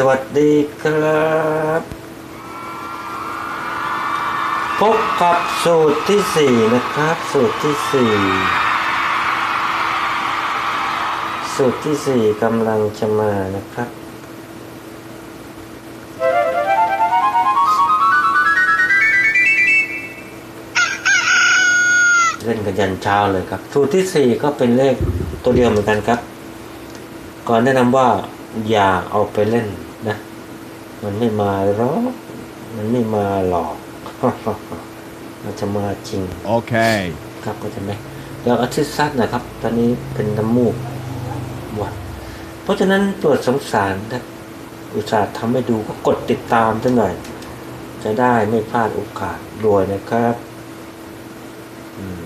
สวัสดีครับ พบกับสูตรที่สี่นะครับ สูตรที่สี่สูตรที่สี่กำลังจะมานะครับ เล่นกันยันเช้าเลยครับ สูตรที่สี่ก็เป็นเลขตัวเดียวเหมือนกันครับ ก่อนแนะนำว่าอย่าเอาไปเล่น นะ มันไม่มาหรอกมันไม่มาหรอกมันจะมาจริง Okay. ครับก็จะไหมแล้วอาทิตย์ซัดนะครับ ตอนนี้เป็นน้ำมูกหวัดเพราะฉะนั้นตรวจสงสารนะอุตส่าห์ทำให้ดูก็กดติดตามซะหน่อย จะได้ไม่พลาดโอกาสรวยนะครับ อืม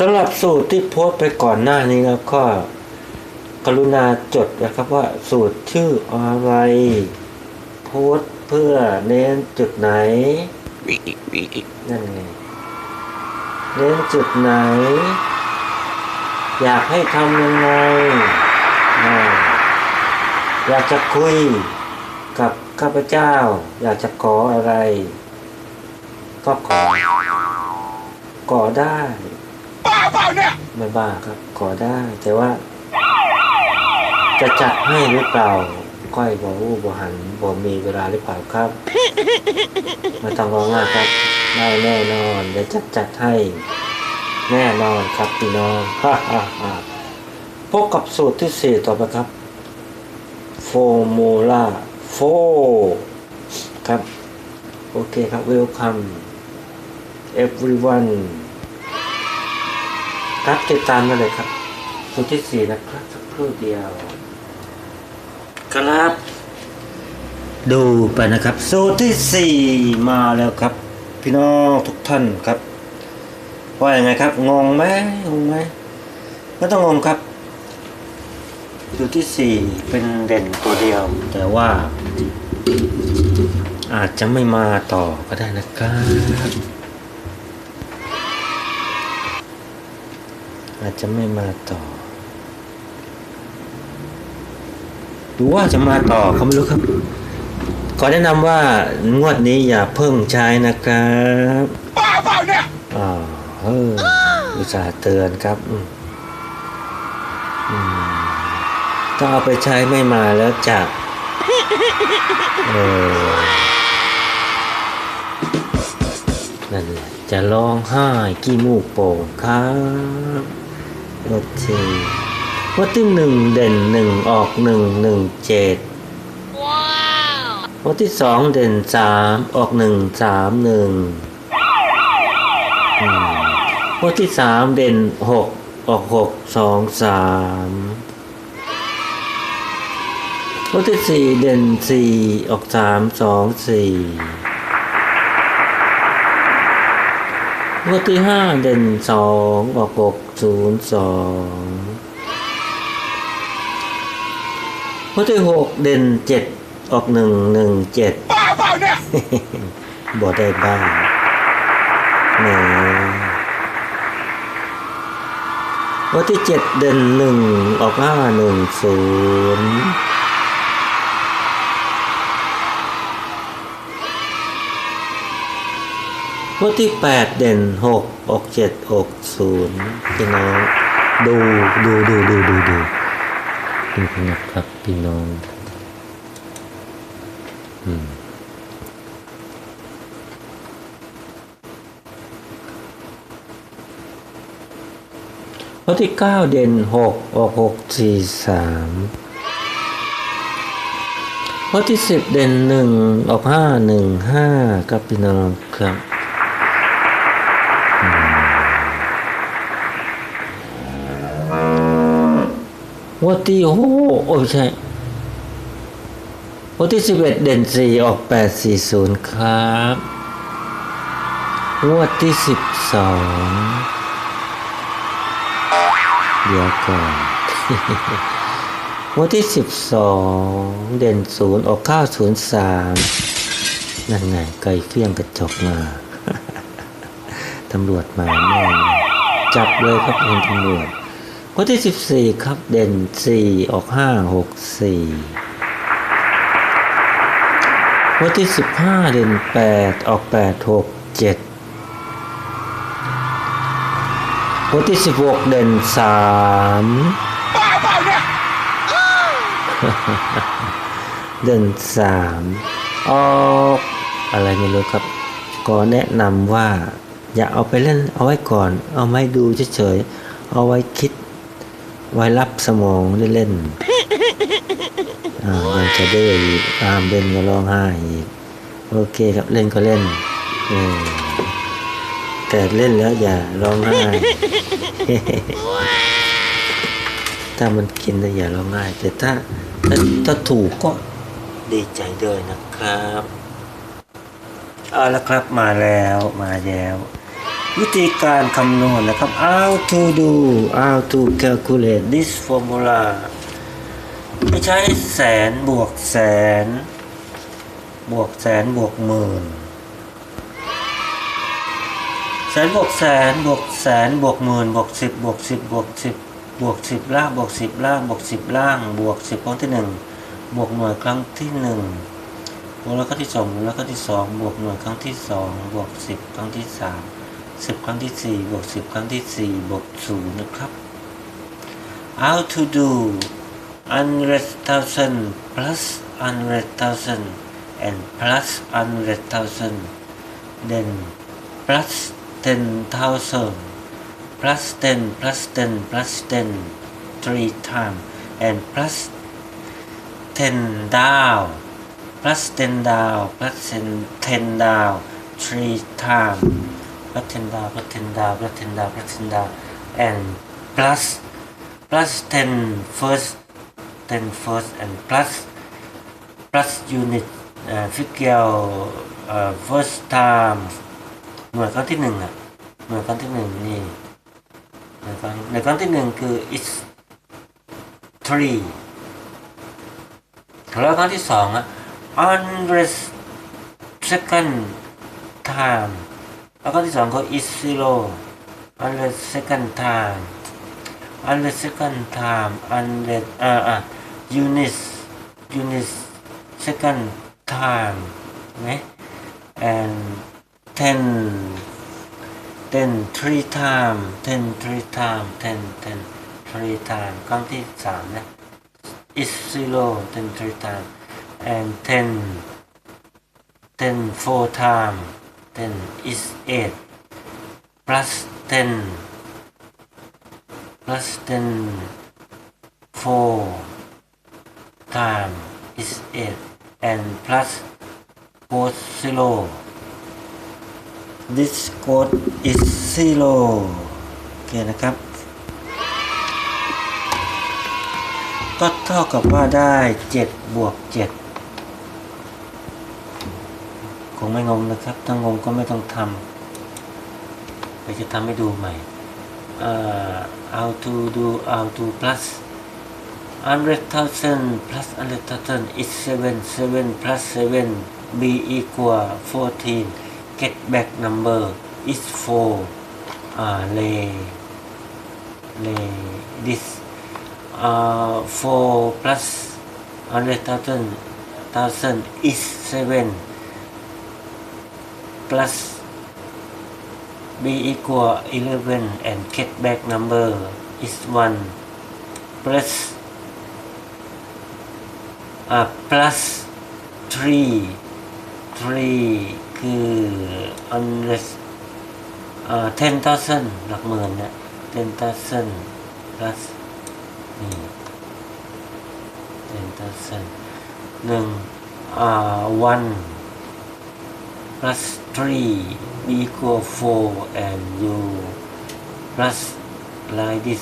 สำหรับสูตรที่โพสไปก่อนหน้านี้แล้วก็กรุณาจดนะครับว่าสูตรชื่ออะไร โพสเพื่อเน้นจุดไหนนั่นไงเน้นจุดไหน อยากให้ทำยังไงอ่าอยากจะคุยกับข้าพเจ้า อยากจะขออะไร ก็ขอ ขอได้ ไม่บ้าครับ ขอได้ แต่ว่า จะจัดให้หรือเปล่าก้อยบอกอู้บหันบอมีเวลาหรือเปล่าครับม่ต้องร้องมากครับ ได้แน่นอนเดี๋ยวจัดจัดให้ แน่นอนครับพี่น้องฮ่าฮ่าฮ่าพบกับสูตรที่สี่ต่อไปครับโฟมูล่าโฟครับ โอเคครับ welcome everyone ครับติดตามมาเลยครับสูตรที่สี่นะครับสักครู่เดียว ครับ ดูไปนะครับ สูตรที่สี่มาแล้วครับ พี่น้องทุกท่านครับว่าอย่างไงครับงงไหมงงไหมไม่ต้องงงครับสูตรที่สี่เป็นเด่นตัวเดียว แต่ว่า อาจจะไม่มาต่อก็ได้นะครับ อาจจะไม่มาต่อ หรือว่าจะมาต่อเขาไม่รู้ครับ ขอแนะนำว่างวดนี้อย่าเพิ่งใช้นะครับบ้าเปล่าเนี่ยอ่าเฮ้ออุตส่าห์เตือนครับอืมอืมถ้าเอาไปใช้ไม่มาแล้วจะเออนั่นแหละจะร้องไห้กี้มูกโป่งครับ โอเควัดที่หนึ่งเด่นหนึ่งออกหนึ่งหนึ่งเจ็ดวัดที่สองเด่นสามออกหนึ่งสามหนึ่งวัดที่สามเด่นหกออกหกสองสามวัดที่สี่เด่นสี่ออกสามสองสี่ วัดที่ห้าเด่นสองออกหกศูนย์สองวัที่หกเด่นเจ็ดออกหนึ่งหนึ่งเจ็ดบ้าเปล่าเนี่ยบอได้บ้างแหมวัที่เจ็ดเด่นหนึ่งออกห้าหนึ่งศูนย์ วัที่แปดเด่นหกออกเจ็ดออกศูนย์พี่น้อง ดูดูดูดูดูดูดูนะครับพี่น้อง อืมข้อที่เก้าเด่นหกออกหกสี่สามข้อที่สิบเด่นหนึ่งออกห้าหนึ่งห้าครับพี่น้องครับ วัดที่โอ้โหโอ้ใช่วัดที่สิบเอ็ดเด่นสี่ออกแปดสี่ศูนย์ครับงวดที่สิบสองเดี๋ยวก่อนวันที่สิบสองเด่นศูนย์ออกเก้าศูนย์สามนั่นไงไก่เฟี้ยงกระจกมาตำรวจมาแน่จับเลยครับคุณตำรวจ ข้อที่สิบสี่ครับเด่นสี่ออกห้าหกสี่ข้อที่สิบห้าเด่นแปดออกแปดหกเจ็ดข้อที่สิบหกเด่นสามเด่นสามออกอะไรไม่รู้ครับ ก็แนะนำว่า อย่าเอาไปเล่นเอาไว้ก่อน เอาไว้ดูเฉยๆเอาไว้คิด ไว้รับสมองเล่นอ่ายังจะดื้ออีกตามเล่นก็ร้องไห้อีก โอเคครับเล่นก็เล่นเออแต่เล่นแล้วอย่าร้องไห้ถ้ามันกินแล้วอย่าร้องไห้แต่ถ้าถ้าถ้าถูกก็ดีใจด้วยนะครับ เอาละครับมาแล้วมาแล้ว วิธีการคำนวณนะครับ how to do how to calculate this formula ไม่ใช้แสนบวกแสน บวกแสนบวกหมื่น แสนบวกแสนบวกแสนบวกหมื่นบวกสิบบวกสิบบวกสิบบวกสิบล่างบวกสิบล่างบวกสิบล่างบวกสิบครั้งที่หนึ่งบวกหน่วยครั้งที่หนึ่งบวกแล้วก็ที่สองบวกแล้วก็ที่สองบวกหน่วยครั้งที่สองบวกสิบครั้งที่สาม สิบครั้งที่สี่บวกสิบครั้งที่สี่บวกศูนย์นะครับ how to do hundred thousand plus hundred thousand and plus hundred thousand then plus ten thousand plus ten plus ten plus ten three times and plus ten down plus ten down plus ten, ten down three times plus ten down plus ten down plus ten down plus ten down and plus plus ten first ten first and plus plus unit uh, figure uh, first time หน่วยครั้งที่หนึ่งอะ หน่วยครั้งที่หนึ่งนี่ หน่วยครั้งหน่วยครั้งที่หนึ่งคือ is three แล้วครั้งที่สองอะ hundred second time แล้วครั้งที่สองก็ is zero hundred second time hundred second time hundred อ่าอ่า units units second time ไหม and ten ten three time ten three time ten ten three time ครั้งที่สามนะ is zero ten three time and ten ten four time ten is eight plus ten plus ten four time is eight and plus four zero this code is zero โอเคนะครับ ก็เท่ากับว่าได้ 7 บวก 7 ค งไม่งงนะครับถ้างงก็ไม่ต้องทำไปจะทำให้ดูใหม่เอ่อ how to do how to plus 100,000 plus 100,000 is 7 7 plus 7 b equal 14 get back number is 4 uh, lay lay this uh, 4 plus 100,000 thousand is 7 plus b equal 11 and get back number is 1 plus uh, plus 3 3 คือ unless เอ่อ10,000หลักหมื่นนะ10,000 plus นี่ 10,000หนึ่งอ่า one plus three equal four and you plus like this.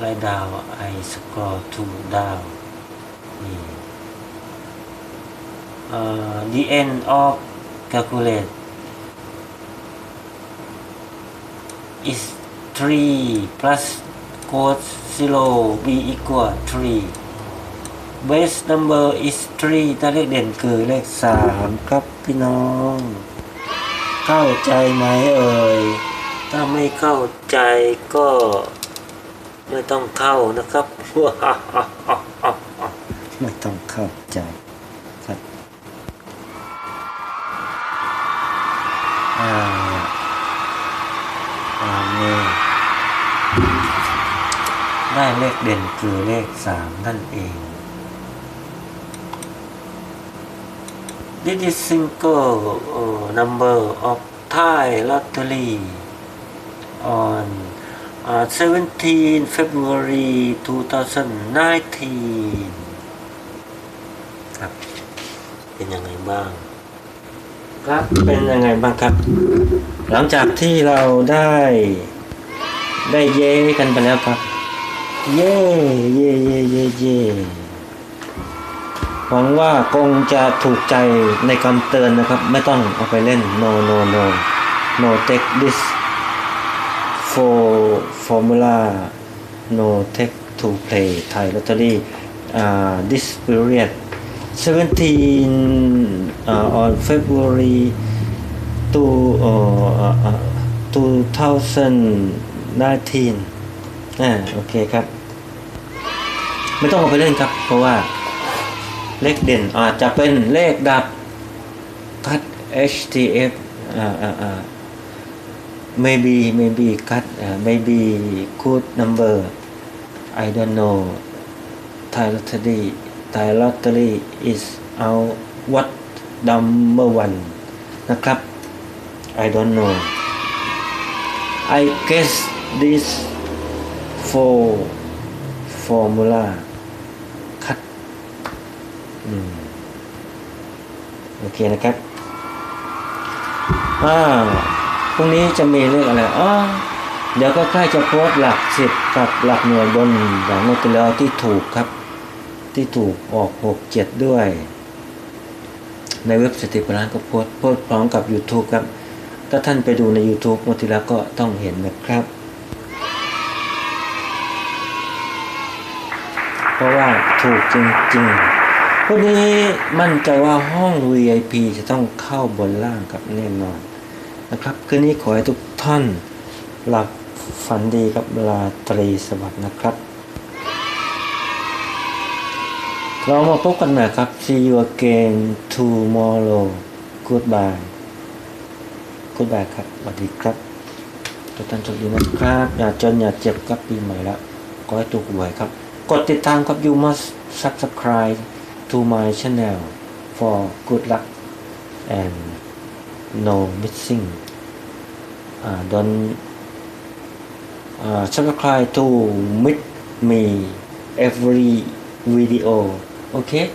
Like down I scroll to down. Uh, the end of calculate is 3 plus cos 0 b equal 3 base number is 3 ถ้าเลขเด่นคือเลข 3 ครับพี่น้อง เข้าใจไหมเอ่ย ถ้าไม่เข้าใจก็ ไม่ต้องเข้านะครับ ไม่ต้องเข้าใจครับอ่าอ่านี่ได้เลขเด่นคือเลขสามนั่นเอง This is single uh, number of Thai lottery on uh, 17 February 2019 ครับ เป็นยังไงบ้าง ครับ เป็นยังไงบ้างครับ หลังจากที่เราได้ได้เย้กันไปแล้วครับ เย้ เย้ เย้ เย้เย้ หวังว่าคงจะถูกใจในคำเตือนนะครับ ไม่ต้องเอาไปเล่น no no no no take this for formula no take to play Thai lottery uh, this period 17 uh, on February to uh, uh, uh, 2019อ่าโอเคครับ ไม่ต้องเอาไปเล่นครับ เพราะว่า เลขเด่นอาจจะเป็นเลขดับคัด HTF อ่าอ่าอ่า maybe maybe cut uh, maybe good number I don't know Thai lottery Thai lottery is out what number one นะครับ I don't know I guess this for formula โอเคนะครับอ่าพรุ่งนี้จะมีเรื่องอะไรอ๋อเดี๋ยวก็ใกล้จะโพสหลักสิบกับหลักหน่วยบนอย่างเมื่อกี้แล้วที่ถูกครับ ที่ถูกออกหกเจ็ดด้วย ในเว็บสติปร้านก็โพสโพสพร้อมกับ YouTube ครับ ถ้าท่านไปดูใน YouTube เมื่อที่แล้วก็ต้องเห็นนะครับ เพราะว่าถูกจริงๆ พวกนี้มั่นใจว่าห้อง VIP จะต้องเข้าบนล่างกับแน่นอนนะครับ คืนนี้ขอให้ทุกท่านหลับฝันดีกับลาตรีสวัสดิ์นะครับ เรามาพบกันใหม่ครับ see you again tomorrow goodbye goodbye ครับสวัสดีครับทุกท่านโชคดีนะครับ อย่าจนอย่าเจ็บกับปีใหม่แล้วขอให้ถูกหวยครับ กดติดตามครับ you must subscribe to my channel for good luck and no missing. Uh, don't uh, subscribe to meet me every video okay